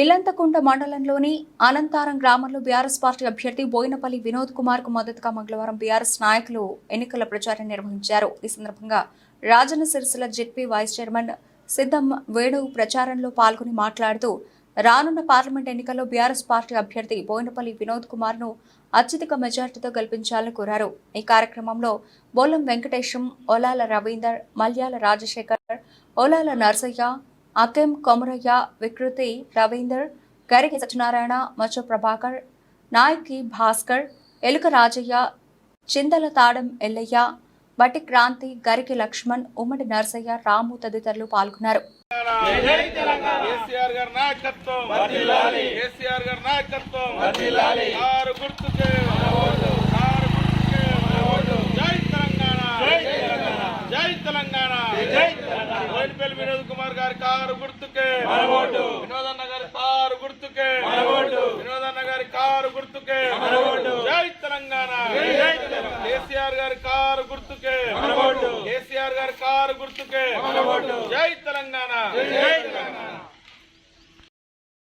ఇల్లంతకుంట మండలంలోని అనంతారం గ్రామంలో BRS party అభ్యర్థి బోయినపల్లి వినోద్ కుమార్కు మద్దతుగా మంగళవారం బీఆర్ఎస్ నాయకులు ఎన్నికల ప్రచారం నిర్వహించారు. ఈ సందర్భంగా Rajanna Sircilla ZP vice chairman Siddham Venu ప్రచారంలో పాల్గొని మాట్లాడుతూ రానున్న పార్లమెంట్ ఎన్నికల్లో బీఆర్ఎస్ పార్టీ అభ్యర్థి బోయినపల్లి వినోద్ కుమార్ను అత్యధిక మెజార్టీతో గెలిపించాలని కోరారు. ఈ కార్యక్రమంలో బోలం వెంకటేశం ఓలాల రవీందర్ మల్యాల రాజశేఖర్ ఓలాల నర్సయ్య అకెం కొమరయ్య వికృతి రవీందర్ గరికి సత్యనారాయణ మచ్చ ప్రభాకర్ నాయకి భాస్కర్ ఎలుక రాజయ్య చిందల తాడం ఎల్లయ్య బట్టి క్రాంతి గరికి లక్ష్మణ్ ఉమ్మడి నర్సయ్య రాము తదితరులు పాల్గొన్నారు. కేసీఆర్ గారి నాయకత్వం. కేసీఆర్ గారి నాయకత్వం. ఆరు గుర్తుకే ఆరు గుర్తుకే జై తెలంగాణ. జై తెలంగాణ. బోయినపల్లి వినోద్ కుమార్ గారి కారు గుర్తుకే. వినోదన్న గారి కారు గుర్తుకే. వినోదన్న గారి కారు గుర్తుకే. జై తెలంగాణ. కేసీఆర్ గారి కారు గుర్తుకే. కేసీఆర్ గారి కారు గుర్తుకే. జై తెలంగాణ.